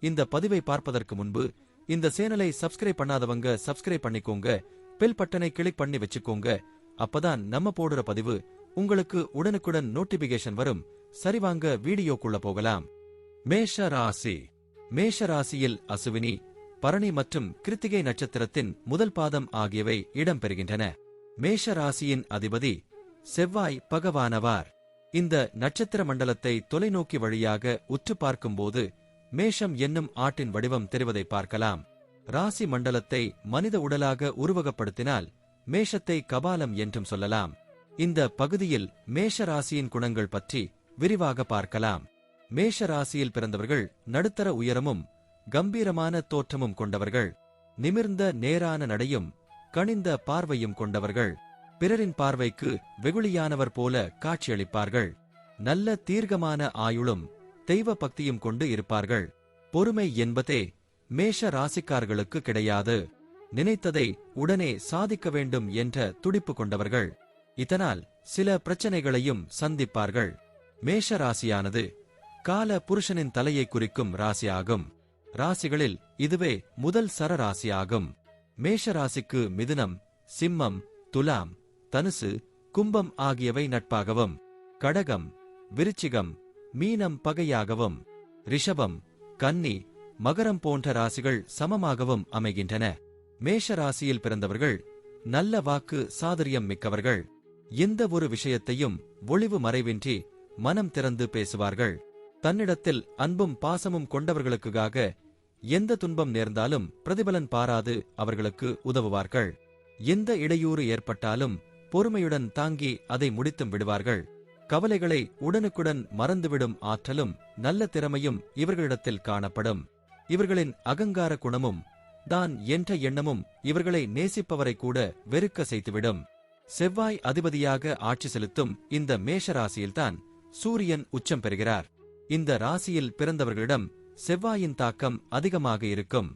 இந்த பதிவை பார்ப்பதற்கு முன்பு இந்த சேனலை சப்ஸ்கிரைப் பண்ணாதவங்க சப்ஸ்கிரைப் பண்ணிக்கோங்க. பெல் பட்டனை கிளிக் பண்ணி வச்சுக்கோங்க. அப்பதான் நம்ம போடுற பதிவு உங்களுக்கு உடனுக்குடன் நோட்டிபிகேஷன் வரும். சரிவாங்க வீடியோக்குள்ள போகலாம். மேஷ ராசி. மேஷ ராசியில் அசுவினி பரணி மற்றும் கிருத்திகை நட்சத்திரத்தின் முதல் பாதம் ஆகியவை இடம்பெறுகின்றன. மேஷ ராசியின் அதிபதி செவ்வாய் பகவானவார். இந்த நட்சத்திர மண்டலத்தை தொலைநோக்கி வழியாக உற்று பார்க்கும்போது மேஷம் என்னும் ஆட்டின் வடிவம் தெரிவதை பார்க்கலாம். ராசி மண்டலத்தை மனித உடலாக உருவகப்படுத்தினால் மேஷத்தை கபாலம் என்றும் சொல்லலாம். இந்த பகுதியில் மேஷ ராசியின் குணங்கள் பற்றி விரிவாக பார்க்கலாம். மேஷ ராசியில் பிறந்தவர்கள் நடுத்தர உயரமும் கம்பீரமான தோற்றமும் கொண்டவர்கள். நிமிர்ந்த நேரான நடையும் கனிந்த பார்வையும் கொண்டவர்கள். பிறரின் பார்வைக்கு வெகுளியானவர் போல காட்சியளிப்பார்கள். நல்ல தீர்க்கமான ஆயுளும் தெய்வ பக்தியும் கொண்டு இருப்பார்கள். பொறுமை என்பதே மேஷ ராசிக்கார்களுக்கு கிடையாது. நினைத்ததை உடனே சாதிக்க வேண்டும் என்ற துடிப்பு கொண்டவர்கள். இதனால் சில பிரச்சனைகளையும் சந்திப்பார்கள். மேஷ ராசியானது கால புருஷனின் தலையை குறிக்கும் ராசியாகும். ராசிகளில் இதுவே முதல் சர ராசியாகும். மேஷ ராசிக்கு மிதுனம் சிம்மம் துலாம் தனுசு கும்பம் ஆகியவை நட்பாகவும். கடகம் விருச்சிகம் மீனம் பகையாகவும் ரிஷபம் கன்னி மகரம் போன்ற ராசிகள் சமமாகவும் அமைகின்றன. மேஷ ராசியில் பிறந்தவர்கள் நல்ல வாக்கு சாதுரியம் மிக்கவர்கள். எந்த ஒரு விஷயத்தையும் ஒளிவு மறைவின்றி மனம் திறந்து பேசுவார்கள். தன்னிடத்தில் அன்பும் பாசமும் கொண்டவர்களுக்காக எந்த துன்பம் நேர்ந்தாலும் பிரதிபலன் பாராது அவர்களுக்கு உதவுவார்கள். எந்த இடையூறு ஏற்பட்டாலும் பொறுமையுடன் தாங்கி அதை முடித்தும் விடுவார்கள். கவலைகளை உடனுக்குடன் மறந்துவிடும் ஆற்றலும் நல்ல திறமையும் இவர்களிடத்தில் காணப்படும். இவர்களின் அகங்கார குணமும் தான் என்ற எண்ணமும் இவர்களை நேசிப்பவரை கூட வெறுக்க செய்துவிடும். செவ்வாய் அதிபதியாக ஆட்சி செலுத்தும் இந்த மேஷ ராசியில்தான் சூரியன் உச்சம் பெறுகிறார். இந்த ராசியில் பிறந்தவர்களிடம் செவ்வாயின் தாக்கம் அதிகமாக இருக்கும்.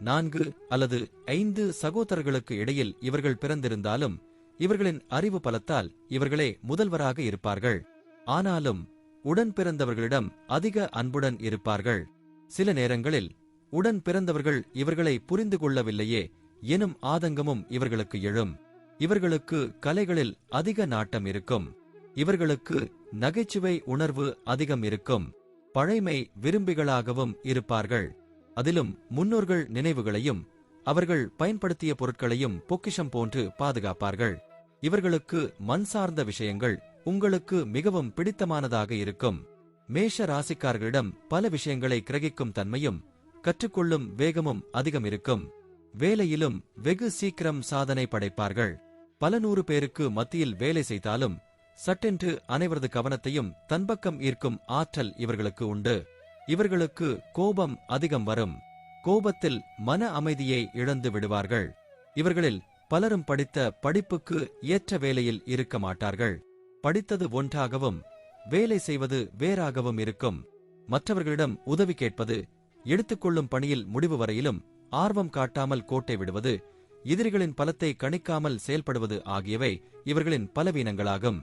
நான்கு அல்லது ஐந்து சகோதரர்களுக்கு இடையில் இவர்கள் பிறந்திருந்தாலும் இவர்களின் அறிவு பலத்தால் இவர்களே முதல்வராக இருப்பார்கள். ஆனாலும் உடன் பிறந்தவர்களிடம் அதிக அன்புடன் இருப்பார்கள். சில நேரங்களில் உடன் பிறந்தவர்கள் இவர்களை புரிந்து கொள்ளவில்லையே எனும் ஆதங்கமும் இவர்களுக்கு எழும். இவர்களுக்கு கலைகளில் அதிக நாட்டம் இருக்கும். இவர்களுக்கு நகைச்சுவை உணர்வு அதிகம் இருக்கும். பழைமை விரும்பிகளாகவும் இருப்பார்கள். அதிலும் முன்னோர்கள் நினைவுகளையும் அவர்கள் பயன்படுத்திய பொருட்களையும் பொக்கிஷம் போன்று பாதுகாப்பார்கள். இவர்களுக்கு மண் சார்ந்த விஷயங்கள் உங்களுக்கு மிகவும் பிடித்தமானதாக இருக்கும். மேஷ ராசிக்காரர்களிடம் பல விஷயங்களை கிரகிக்கும் தன்மையும் கற்றுக்கொள்ளும் வேகமும் அதிகம் இருக்கும். வேலையிலும் வெகு சீக்கிரம் சாதனை படைப்பார்கள். பல நூறு பேருக்கு மத்தியில் வேலை செய்தாலும் சட்டென்று அனைவரது கவனத்தையும் தன்பக்கம் ஈர்க்கும் ஆற்றல் இவர்களுக்கு உண்டு. இவர்களுக்கு கோபம் அதிகம் வரும். கோபத்தில் மன அமைதியை இழந்து விடுவார்கள். இவர்களில் பலரும் படித்த படிப்புக்கு ஏற்ற வேலையில் இருக்க மாட்டார்கள். படித்தது ஒன்றாகவும் வேலை செய்வது வேறாகவும் இருக்கும். மற்றவர்களிடம் உதவி கேட்பது எடுத்துக்கொள்ளும் பணியில் முடிவு வரையிலும் ஆர்வம் காட்டாமல் கோட்டை விடுவது எதிரிகளின் பலத்தை கணிக்காமல் செயல்படுவது ஆகியவை இவர்களின் பலவீனங்களாகும்.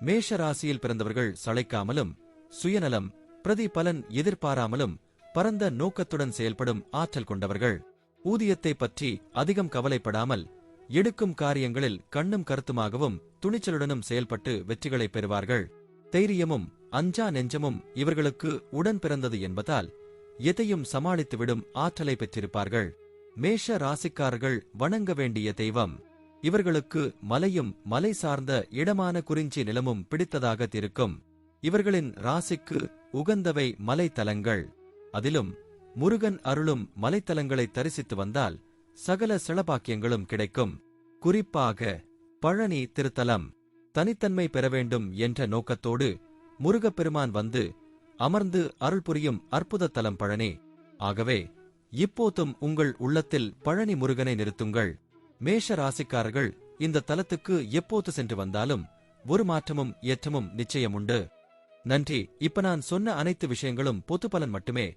மேஷ ராசியில் பிறந்தவர்கள் சளைக்காமலும் சுயநலம் பிரதி பலன் எதிர்பாராமலும் பரந்த நோக்கத்துடன் செயல்படும் ஆற்றல் கொண்டவர்கள். ஊதியத்தை பற்றி அதிகம் கவலைப்படாமல் எடுக்கும் காரியங்களில் கண்ணும் கருத்துமாகவும் துணிச்சலுடனும் செயல்பட்டு வெற்றிகளை பெறுவார்கள். தைரியமும் அஞ்சா நெஞ்சமும் இவர்களுக்கு உடன் பிறந்தது என்பதால் எதையும் சமாளித்துவிடும் ஆற்றலை பெற்றிருப்பார்கள். மேஷ ராசிக்காரர்கள் வணங்க வேண்டிய தெய்வம். இவர்களுக்கு மலையும் மலை சார்ந்த இடமான குறிஞ்சி நிலமும் பிடித்ததாக இருக்கும். இவர்களின் ராசிக்கு உகந்தவை மலைத்தலங்கள். அதிலும் முருகன் அருளும் மலைத்தலங்களை தரிசித்து வந்தால் சகல சிளபாக்கியங்களும் கிடைக்கும். குறிப்பாக பழனி திருத்தலம் தனித்தன்மை பெற வேண்டும் என்ற நோக்கத்தோடு முருகப்பெருமான் வந்து அமர்ந்து அருள் புரியும் அற்புத தலம் பழனி. ஆகவே இப்போதும் உங்கள் உள்ளத்தில் பழனி முருகனை நிறுத்துங்கள். மேஷ ராசிக்காரர்கள் இந்த தலத்துக்கு எப்போது சென்று வந்தாலும் ஒரு மாற்றமும் ஏற்றமும் நிச்சயமுண்டு. நன்றி. இப்ப நான் சொன்ன அனைத்து விஷயங்களும் பொது பலன் மட்டுமே.